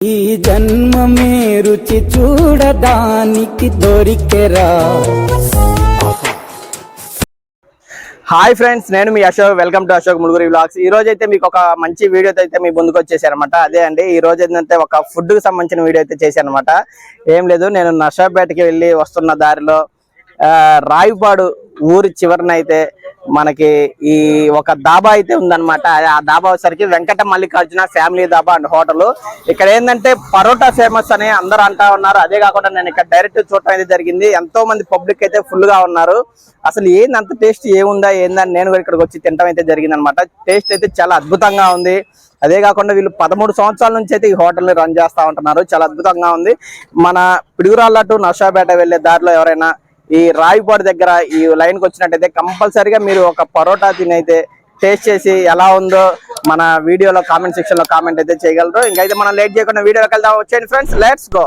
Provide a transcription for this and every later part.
ఈ జన్మమే రుచి చూడడానికి దొరికెరా. హాయ్ ఫ్రెండ్స్ నేను మీ Ashok. Welcome to Ashok Muluguri vlogs. ఈ రోజు అయితే మీకు ఒక మంచి వీడియో అయితే మీ ముందుకు వచ్చేసారనమాట అదే అండి ఈ రోజు ఏంటంటే ఒక ఫుడ్కి సంబంధించిన వీడియో అయితే చేశానమాట ఏం లేదు నేను నర్సాపేటకి వెళ్ళి వస్తున్న దారిలో రాయిపాడు ఊరి చివరన అయితే మనకి ఈ ఒక దాబా అయితే ఉందన్నమాట. ఆ దాబా వచ్చేసరికి Venkata Mallikarjuna family dhaba and hotel. ఇక్కడ ఏంటంటే పరోటా ఫేమస్ అని అందరూ అంటా ఉన్నారు. అదే కాకుండా నేను ఇక్కడ డైరెక్ట్ చూడటం అయితే జరిగింది. ఎంతో మంది పబ్లిక్ అయితే ఫుల్గా ఉన్నారు. అసలు ఏంది అంత టేస్ట్ ఏముందా ఏందని నేను కూడా ఇక్కడికి వచ్చి తినడం అయితే జరిగింది అనమాట టేస్ట్ అయితే చాలా అద్భుతంగా ఉంది. అదే కాకుండా వీళ్ళు పదమూడు సంవత్సరాల నుంచి అయితే ఈ హోటల్ రన్ చేస్తా ఉంటున్నారు. చాలా అద్భుతంగా ఉంది. మన పిడుగురాళ్ళ టు నర్సాపేట వెళ్ళే దారిలో ఎవరైనా ఈ రాయిపాడు దగ్గర ఈ లైన్కి వచ్చినట్టయితే కంపల్సరీగా మీరు ఒక పరోటా తినైతే టేస్ట్ చేసి ఎలా ఉందో మన వీడియోలో కామెంట్ సెక్షన్లో కామెంట్ అయితే చేయగలరు. ఇంకైతే మనం లేట్ చేయకుండా వీడియోకి వెళ్దాం. వచ్చేయండి ఫ్రెండ్స్ లెట్స్ గో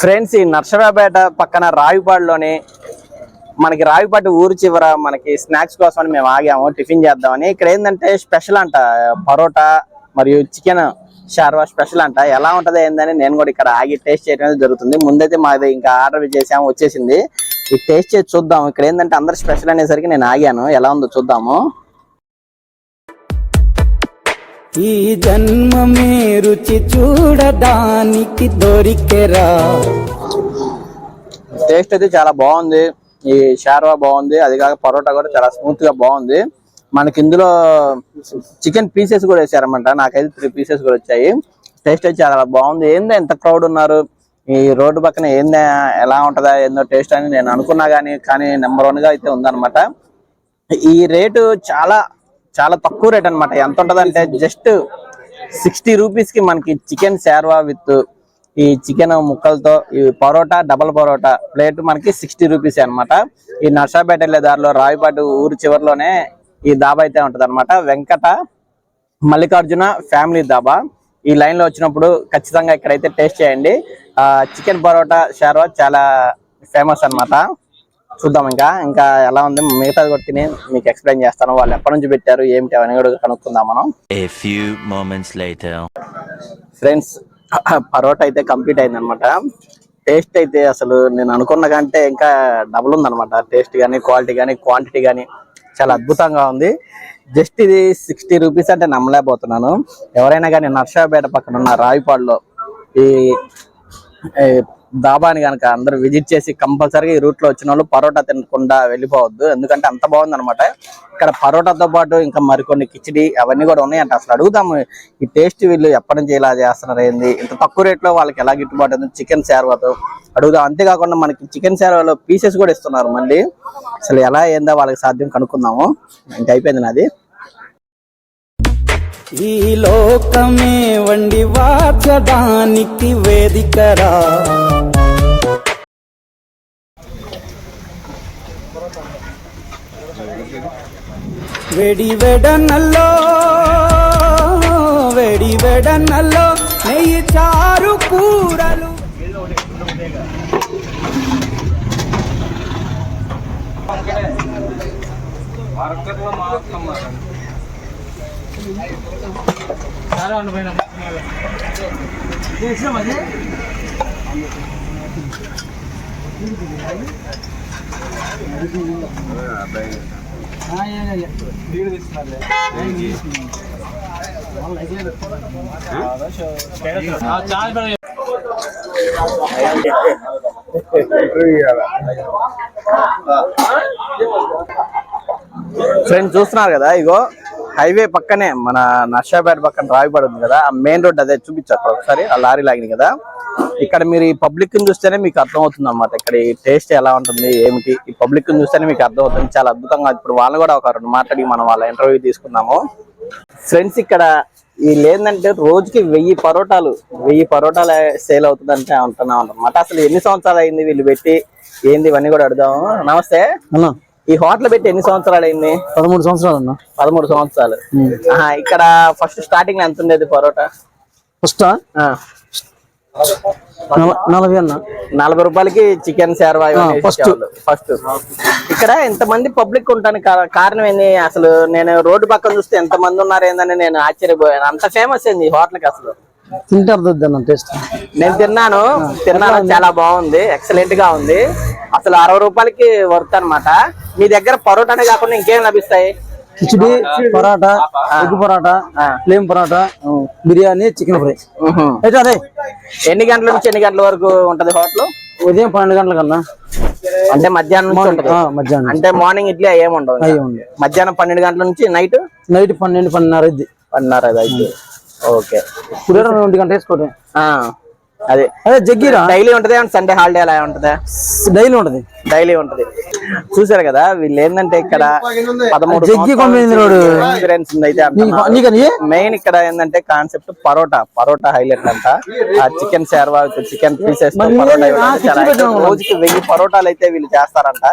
ఫ్రెండ్స్ ఈ నర్సరాపేట పక్కన రావిపాడులోని మనకి రావిపాటి ఊరు చివర మనకి స్నాక్స్ కోసం అని మేము ఆగాము టిఫిన్ చేద్దామని. ఇక్కడ ఏంటంటే స్పెషల్ అంట పరోటా మరియు చికెన్ షార్వా స్పెషల్ అంట. ఎలా ఉంటది ఏందని నేను కూడా ఇక్కడ ఆగి టేస్ట్ చేయడం అనేది జరుగుతుంది. ముందైతే మాది ఇంకా ఆర్డర్ చేసాము వచ్చేసింది. ఈ టేస్ట్ చేసి చూద్దాం ఇక్కడ ఏంటంటే అందరు స్పెషల్ అనేసరికి నేను ఆగాను. ఎలా ఉందో చూద్దాము. ఈ జన్మమే రుచి చూడడానికి దొరికెరా. టేస్ట్ అయితే చాలా బాగుంది. ఈ షార్వా బాగుంది. అది కాక పరోటా కూడా చాలా స్మూత్గా బాగుంది. మనకి ఇందులో చికెన్ పీసెస్ కూడా వేసారన్నమాట. నాకైతే త్రీ పీసెస్ కూడా వచ్చాయి. టేస్ట్ అయితే చాలా బాగుంది. ఏందా ఎంత క్రౌడ్ ఉన్నారు? ఈ రోడ్డు పక్కన ఏందా? ఎలా ఉంటుందా? ఏందో టేస్ట్ అని నేను అనుకున్నా కానీ కానీ నెంబర్ వన్గా అయితే ఉందన్నమాట. ఈ రేటు చాలా చాలా తక్కువ రేట్ అన్నమాట. ఎంత ఉంటదంటే జస్ట్ సిక్స్టీ రూపీస్కి మనకి చికెన్ శార్వా విత్ ఈ చికెన్ ముక్కలతో ఈ పరోటా డబల్ పరోటా ప్లేట్ మనకి సిక్స్టీ రూపీస్ అన్నమాట. ఈ నర్సాపేట వెళ్ళే దారిలో రావిపాటు ఊరు చివరిలోనే ఈ దాబా అయితే ఉంటుంది అనమాట వెంకట మల్లికార్జున ఫ్యామిలీ దాబా. ఈ లైన్లో వచ్చినప్పుడు ఖచ్చితంగా ఇక్కడైతే టేస్ట్ చేయండి. ఆ చికెన్ పరోటా షార్వా చాలా ఫేమస్ అన్నమాట. చూద్దాం ఇంకా. ఇంకా ఎలా ఉంది? మిగతాది కూడా తిని మీకు ఎక్స్ప్లెయిన్ చేస్తాను. వాళ్ళు ఎప్పటి నుంచి పెట్టారు? ఏమిటి? అవన్నీ కూడా కనుక్కుందాం మనం. ఫ్రెండ్స్ పరోటా అయితే కంప్లీట్ అయింది అనమాట టేస్ట్ అయితే అసలు నేను అనుకున్న కంటే ఇంకా డబుల్ ఉందన్నమాట. టేస్ట్ కానీ క్వాలిటీ కానీ క్వాంటిటీ కానీ చాలా అద్భుతంగా ఉంది. జస్ట్ ఇది సిక్స్టీ రూపీస్ అంటే నమ్మలేకపోతున్నాను. ఎవరైనా కానీ నర్సాపేట పక్కన ఉన్న రావిపాడులో ఈ దాబాని కనుక అందరూ విజిట్ చేసి కంపల్సరీగా ఈ రూట్లో వచ్చిన వాళ్ళు పరోటా తినకుండా వెళ్ళిపోవద్దు. ఎందుకంటే అంత బాగుంది అనమాట ఇక్కడ పరోటాతో పాటు ఇంకా మరికొన్ని కిచిడి అవన్నీ కూడా ఉన్నాయంట. అసలు అడుగుదాము ఈ టేస్ట్ వీళ్ళు ఎప్పటి నుంచి ఇలా చేస్తున్నారు ఏంది? ఇంత తక్కువ రేట్లో వాళ్ళకి ఎలా గిట్టుబాటు అవుతుంది? చికెన్ శార్వాతో అడుగుదాం. అంతేకాకుండా మనకి చికెన్ శార్వాలో పీసెస్ కూడా ఇస్తున్నారు మళ్ళీ. అసలు ఎలా ఏందో వాళ్ళకి సాధ్యం కనుక్కుందాము. ఇంకా అయిపోయింది నాది. ఈ లోకమే వండి వాచడానికి వేదికరా. వెడి వెడనల్లో వెడి వెడనల్లో నెయ్యి చారు కూరలు. చాలా ఉండిపోయినా చాలా ఫ్రెండ్స్ చూస్తున్నారు కదా ఇగో. హైవే పక్కనే మన నర్షాపేట పక్కన రావిపడి ఉంది కదా ఆ మెయిన్ రోడ్ అదే చూపించారు ఒకసారి ఆ లారీ లాగింది కదా. ఇక్కడ మీరు ఈ పబ్లిక్ చూస్తేనే మీకు అర్థం అవుతుంది అన్నమాట ఇక్కడ ఈ టేస్ట్ ఎలా ఉంటుంది ఏమిటి? ఈ పబ్లిక్ని చూస్తేనే మీకు అర్థం అవుతుంది చాలా అద్భుతంగా ఇప్పుడు వాళ్ళు కూడా ఒక రెండు మాట్లాడి మనం వాళ్ళ ఇంటర్వ్యూ తీసుకున్నాము ఫ్రెండ్స్ ఇక్కడ వీళ్ళు ఏంటంటే రోజుకి వెయ్యి పరోటాలు వెయ్యి పరోటాలు సేల్ అవుతుందంటే అంటున్నాం అనమాట అసలు ఎన్ని సంవత్సరాలు అయింది వీళ్ళు పెట్టి? ఏంది ఇవన్నీ కూడా అడుగుదాము. నమస్తే. అన్నా. ఈ హోటల్ పెట్టి ఎన్ని సంవత్సరాలు అయింది? పదమూడు సంవత్సరాలు అన్న. పదమూడు సంవత్సరాలు. ఇక్కడ ఫస్ట్ స్టార్టింగ్ ఎంత ఉండేది పరోటా? ఫస్ట్? ఆ, నలభై అన్న. నలభై రూపాయలకి చికెన్ సేర్వా first. ఫస్ట్ ఇక్కడ ఎంతమంది పబ్లిక్ ఉంటాను కారణం ఏంది? అసలు నేను రోడ్డు పక్కన చూస్తే ఎంత మంది ఉన్నారు ఏందని నేను ఆశ్చర్యపోయాను. అంత ఫేమస్ ఏంది ఈ హోటల్కి అసలు? తింటే అర్థం అన్న టేస్ట్ నేను తిన్నాను. తిన్నాను. చాలా బాగుంది. ఎక్సలెంట్గా ఉంది. అసలు అరవై రూపాయలకి వర్త్ అన్నమాట. మీ దగ్గర పరోటానే కాకుండా ఇంకేం లభిస్తాయి? Khichdi paratha egg paratha. Plain paratha biryani chicken fry. అయితే అదే. ఎన్ని గంటల నుంచి ఎన్ని గంటల వరకు ఉంటది హోటల్? ఉదయం పన్నెండు గంటల కన్నా అంటే మధ్యాహ్నం మధ్యాహ్నం అంటే మార్నింగ్ ఇడ్లీ ఏమి ఉండవు అయ్యి ఇంకా. ఉంది మధ్యాహ్నం పన్నెండు గంటల నుంచి నైట్ నైట్ పన్నెండు పన్నెండున్నర ఇది పన్నెండు అయితే ఓకే. ఇప్పుడు రెండు గంట వేసుకోవడం అదే. అదే జగ్గీరా? డైలీ ఉంటది సండే హాలిడే అలా ఉంటదా? డైలీ ఉంటది. డైలీ ఉంటది. చూసారు కదా వీళ్ళు ఏంటంటే ఇక్కడ పదమూడు జగ్గి కొండమీద రోడ్డు. ఎక్స్పీరియన్స్ ఉంది అయితే మెయిన్ ఇక్కడ ఏంటంటే కాన్సెప్ట్ పరోటా పరోటా హైలైట్ అంట. ఆ చికెన్ సేర్వా చికెన్ పీసెస్. రోజుకి వెయ్యి పరోటాలు అయితే వీళ్ళు చేస్తారంట.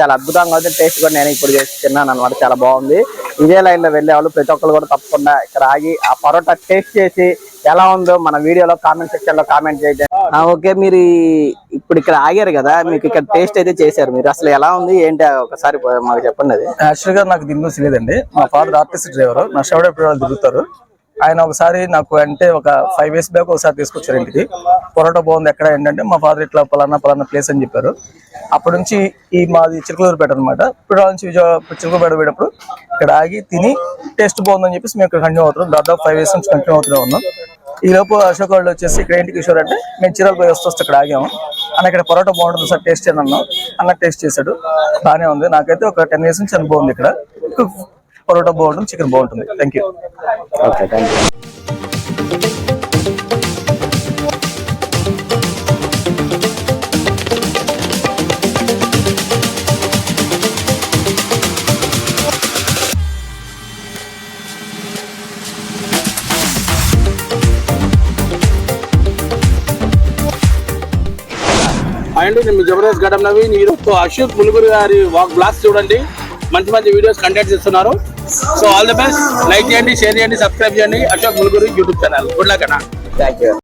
చాలా అద్భుతంగా ఉంది. టేస్ట్ కూడా నేను ఇప్పుడు చేసి తిన్నాను అనమాట చాలా బాగుంది. ఇదే లైన్లో వెళ్ళే వాళ్ళు ప్రతి ఒక్కరు కూడా తప్పకుండా ఇక్కడ ఆగి ఆ పరోటా టేస్ట్ చేసి ఎలా ఉందో మన వీడియోలో కామెంట్ సెక్షన్లో కామెంట్ చేయండి. ఓకే మీరు ఇప్పుడు ఇక్కడ ఆగారు కదా మీకు ఇక్కడ టేస్ట్ అయితే చేశారు మీరు. అసలు ఎలా ఉంది ఏంటి ఒకసారి మాకు చెప్పండి అది. యాక్చువల్గా నాకు దీని గురించి తెలియదండి. మా ఫాదర్ ఆర్టిస్ట్ డ్రైవర్ నా షవడ తిరుగుతారు ఆయన ఒకసారి నాకు అంటే ఒక ఫైవ్ ఇయర్స్ బ్యాక్ ఒకసారి తీసుకొచ్చారు ఇంటికి. పొరోటా బాగుంది ఎక్కడ ఏంటంటే మా ఫాదర్ ఇట్లా పలానా పలానా ప్లేస్ అని చెప్పారు. అప్పటి నుంచి ఈ మాది చిరుకలూరుపేట అనమాట ఇప్పుడు నుంచి విజయ పోయినప్పుడు ఇక్కడ ఆగి తిని టేస్ట్ బాగుందని చెప్పేసి మేము ఇక్కడ కంటిన్యూ అవుతున్నాం. దాదాపు ఫైవ్ ఇయర్స్ నుంచి కంటిన్యూ అవుతూనే ఉన్నాం. ఈ లోపు అశోక్ వాళ్ళు వచ్చేసి ఇక్కడ ఏంటి కిషోర్ అంటే మేము చిరాలు పోయి వస్తూ వస్తే ఇక్కడ ఆగాము. అన్న ఇక్కడ పరోటా బాగుంటుంది సార్ టేస్ట్ అని అన్నాం అన్న టేస్ట్ చేశాడు. బాగానే ఉంది. నాకైతే ఒక టెన్ ఇయర్స్ నుంచి అనుభవం ఉంది ఇక్కడ. పరోటా బాగుంటుంది చికెన్ బాగుంటుంది. Thank you okay thank you and నేను మీ జబర్దస్త్ గడం నవీన్ ఈరోజు అశోక్ ములుగురు గారి వాక్ బ్లాగ్స్ చూడండి. మంచి మంచి వీడియోస్ కంటెంట్ చేస్తున్నారు. So all the best like చేయండి షేర్ చేయండి సబ్స్క్రైబ్ చేయండి. Ashok Muluguru YouTube channel good luck అన్న. Thank you